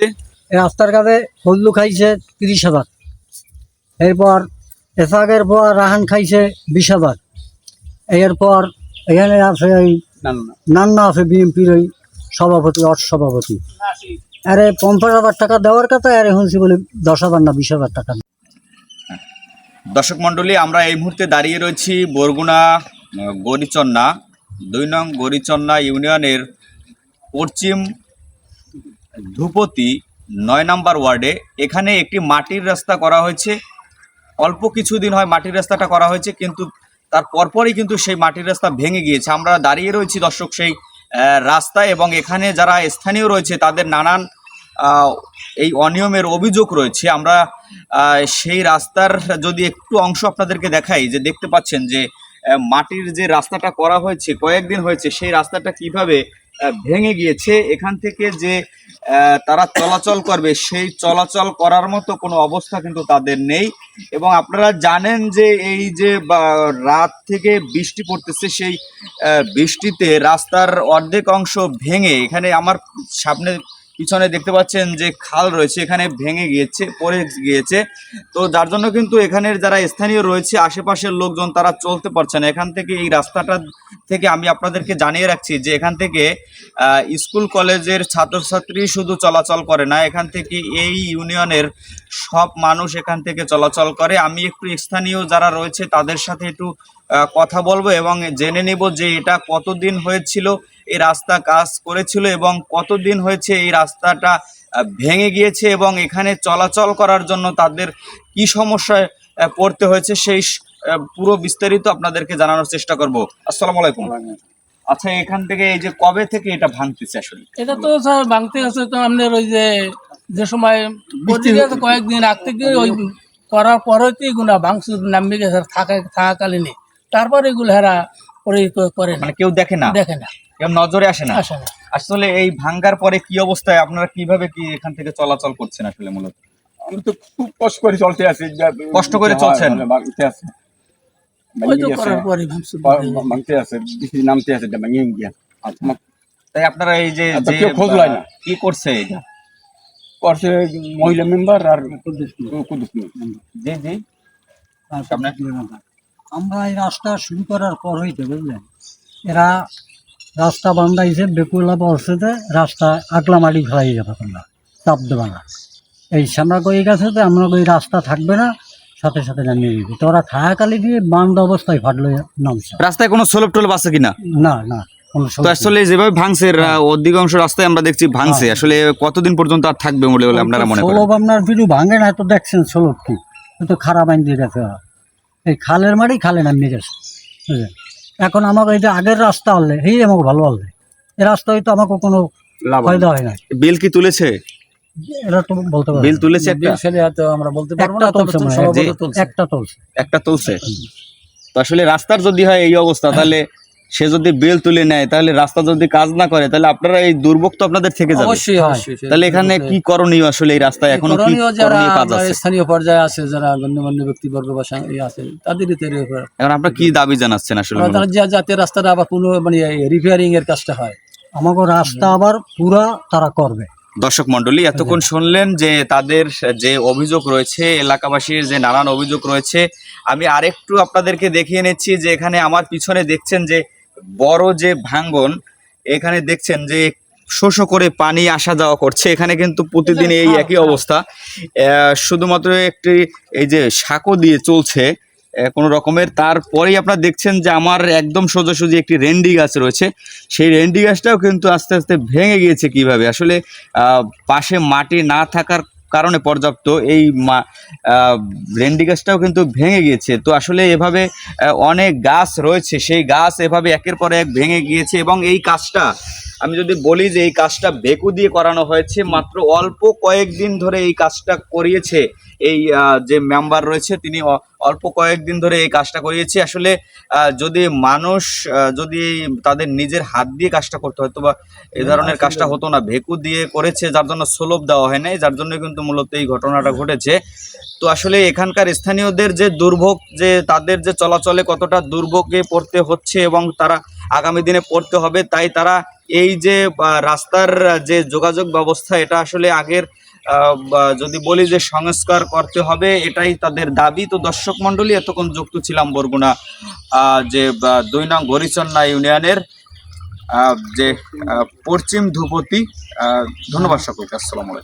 এই রাস্তার কাছে ফজলু খাইছে তিরিশ হাজার। এরপর এসাকের পর রাহান খাইছে বিশ হাজার। এরপর এখানে আছে ওই নান্না। আছে বিএনপির ওই সভাপতি অর্থ সভাপতি। আরে পঞ্চাশ হাজার টাকা দেওয়ার কথা আর শুনছি বলে দশ হাজার না বিশ হাজার টাকা। দর্শক মণ্ডলী আমরা এই মুহূর্তে দাঁড়িয়ে রয়েছি বরগুনা গরিচন্না দুই নং গরিচন্না ইউনিয়নের পশ্চিম ধুপতি নয় নম্বর ওয়ার্ডে। এখানে একটি মাটির রাস্তা করা হয়েছে। অল্প কিছুদিন হয় মাটির রাস্তাটা করা হয়েছে কিন্তু তার পরপরই কিন্তু সেই মাটির রাস্তা ভেঙে গিয়েছে। আমরা দাঁড়িয়ে রয়েছি দর্শক সেই আহ, রাস্তায় এবং এখানে যারা স্থানীয় রয়েছে তাদের নানান এই অনিয়মের অভিযোগ রয়েছে। আমরা সেই রাস্তার যদি একটু অংশ আপনাদেরকে দেখাই যে দেখতে পাচ্ছেন যে মাটির যে রাস্তাটা করা হয়েছে কয়েকদিন হয়েছে সেই রাস্তাটা কীভাবে ভেঙে গিয়েছে। এখান থেকে যে তারা চলাচল করবে, সেই চলাচল করার মতো কোনো অবস্থা কিন্তু তাদের নেই। এবং আপনারা জানেন যে, এই যে রাত থেকে বৃষ্টি পড়তেছে, সেই বৃষ্টিতে রাস্তার অর্ধেক অংশ ভেঙে, এখানে আমার সামনে পিছনে দেখতে পাচ্ছেন যে খাল রয়েছে, এখানে ভেঙে গিয়েছে, পড়ে গিয়েছে। তো যার জন্য কিন্তু এখানের যারা স্থানীয় রয়েছে, আশেপাশের লোকজন তারা চলতে পারছে না। এখান থেকে এই রাস্তাটা থেকে আমি আপনাদেরকে জানিয়ে রাখছি যে এখান থেকে স্কুল কলেজের ছাত্রছাত্রী শুধু চলাচল করে না, এখান থেকে এই ইউনিয়নের সব মানুষ এখান থেকে চলাচল করে। আমি একটু স্থানীয় যারা রয়েছে তাদের সাথে একটু কথা বলব এবং জেনে নিব যে এটা কতদিন হয়েছিল এই রাস্তা কাজ করেছিল এবং কতদিন হয়েছে এই রাস্তাটা ভেঙে গিয়েছে এবং এখানে চলাচল করার জন্য তাদের কি সমস্যায় পড়তে হয়েছে সেই পুরো বিস্তারিত আপনাদেরকে জানানোর চেষ্টা করব। আসসালামু আলাইকুম। আচ্ছা এখান থেকে এই যে কবে থেকে এটা ভাঙতেছে আসলে? এটা তো স্যার ভাঙতে আছে তো আপনার ওই যে যে সময় কয়েকদিন আগ থেকে ওই করার পরে তো এগুলা ভাঙচুর নামবে গেছে থাকা থাকাকালীনই। তারপরে এগুলো হেরা করে করে মানে কেউ দেখে না? দেখে না। নজরে আসে না। আসে না। আসলে এই ভাঙ্গার পরে কি অবস্থায় আপনারা কীভাবে কি এখান থেকে চলাচল করছেন আসলে মূলত? আমি তো খুব কষ্ট করে চলতে আছি। কষ্ট করে চলছেন? হ্যাঁ, ভাঙতে আছে। আছে নামতে আছে গিয়া। তাই আপনারা এই যে আচ্ছা, যে, কেউ খোঁজ লয় না। কি করছে এটা? করছে মহিলা মেম্বার আর মেম্বার। জি জি। আমরা এই রাস্তা শুরু করার পর হইতে বুঝলেন এরা রাস্তা বান্ধাইছে বেকুলা পৌঁছতে রাস্তা আগলা মাটি ফেলাই যাবে তোমরা চাপ দেবে না। এই সামরা কই গেছে তো আমরা ওই রাস্তা থাকবে না সাথে সাথে নামিয়ে দিবি। তো ওরা থাকাকালি দিয়ে বান্ধ অবস্থায় ফাটলো নামছে। রাস্তায় কোনো সোলভ টোলভ আছে কিনা? না না তো আসলে যেভাবে ভাঙছে হ্যাঁ। অধিকাংশ রাস্তায় আমরা দেখছি ভাঙছে। আসলে কতদিন পর্যন্ত আর থাকবে বলে আপনারা মনে করেন? আপনার ভিডিও ভাঙে না তো দেখছেন কি। তো খারাপ আইন দিয়ে গেছে। এই খালের মাটি খালে নামিয়ে গেছে বুঝলেন? এখন আমাকে এই যে আগের রাস্তা হলে এই আমাকে ভালো হলে এই রাস্তায় তো আমাকে কোনো লাভ। ফায়দা হয় না। বিল কি তুলেছে? এটা তো বলতে পারব বিল। তুলেছে একটা? আমরা বলতে পারব না তবে যে একটা তুলছে। একটা তুলছে। তো আসলে রাস্তার যদি হয় এই অবস্থা তাহলে সে যদি বিল তুলে নেয় তাহলে রাস্তা যদি কাজ না করে তাহলে আপনারা এই দুর্ভোগ তো আপনাদের থেকে যাবে। অবশ্যই তাহলে এখানে কি করণীয় আসলে এই রাস্তায়? এখনও কি করণীয় কাজ আছে? স্থানীয় পর্যায়ে আছে যারা গণ্যমান্য ব্যক্তিবর্গ বা ইয়ে আছে করে এখন আপনারা কি দাবি জানাচ্ছেন আসলে? তারা যা- যাতে রাস্তাটা আবার কোনো মানে রিপেয়ারিং এর কাজটা হয়। আমাকে রাস্তা আবার পুরা তারা করবে। দর্শক মন্ডলী এতক্ষণ শুনলেন যে তাদের যে অভিযোগ রয়েছে এলাকাবাসীর যে নানান অভিযোগ রয়েছে আমি আরেকটু আপনাদেরকে দেখিয়ে নিচ্ছি যে এখানে আমার পিছনে দেখছেন যে বড় যে ভাঙ্গন এখানে দেখছেন যে শোষ করে পানি আসা যাওয়া করছে। এখানে কিন্তু প্রতিদিন এই একই অবস্থা। শুধুমাত্র একটি এই যে সাঁকো দিয়ে চলছে কোনো রকমের। তারপরেই আপনারা দেখছেন যে আমার একদম সোজাসুজি একটি রেন্ডি গাছ রয়েছে। সেই রেন্ডি গাছটাও কিন্তু আস্তে আস্তে ভেঙে গিয়েছে কীভাবে? আসলে আহ, পাশে মাটি না থাকার কারণে পর্যাপ্ত এই রেন্ডি গাছটাও কিন্তু ভেঙে গিয়েছে। তো আসলে এভাবে অনেক গাছ রয়েছে। সেই গাছ এভাবে একের পর এক ভেঙে গিয়েছে এবং এই কাজটা আমি যদি বলি যে এই কাজটা বেকু দিয়ে করানো হয়েছে মাত্র অল্প কয়েকদিন ধরে এই কাজটা করিয়েছে এই যে মেম্বার রয়েছে তিনি অল্প কয়েকদিন ধরে এই কাজটা করিয়েছে। আসলে যদি মানুষ যদি তাদের নিজের হাত দিয়ে কাজটা করতে হতো বা এ ধরনের কাজটা হতো না ভেকু দিয়ে করেছে যার জন্য সোলভ দেওয়া হয় নাই যার জন্য কিন্তু মূলত এই ঘটনাটা ঘটেছে। তো আসলে এখানকার স্থানীয়দের যে দুর্ভোগ যে তাদের যে চলাচলে কতটা দুর্ভোগে পড়তে হচ্ছে এবং তারা আগামী দিনে পড়তে হবে তাই তারা এই যে রাস্তার যে যোগাযোগ ব্যবস্থা, এটা আসলে আগের যদি বলি যে সংস্কার করতে হবে, এটাই তাদের দাবি। তো দর্শক মণ্ডলী, এতক্ষণ যুক্ত ছিলাম বরগুনা যে দুই নং গরিচন্না ইউনিয়নের যে পশ্চিম ধুপতি ধন্যবাদ সকলকে। আসসালামু আলাইকুম।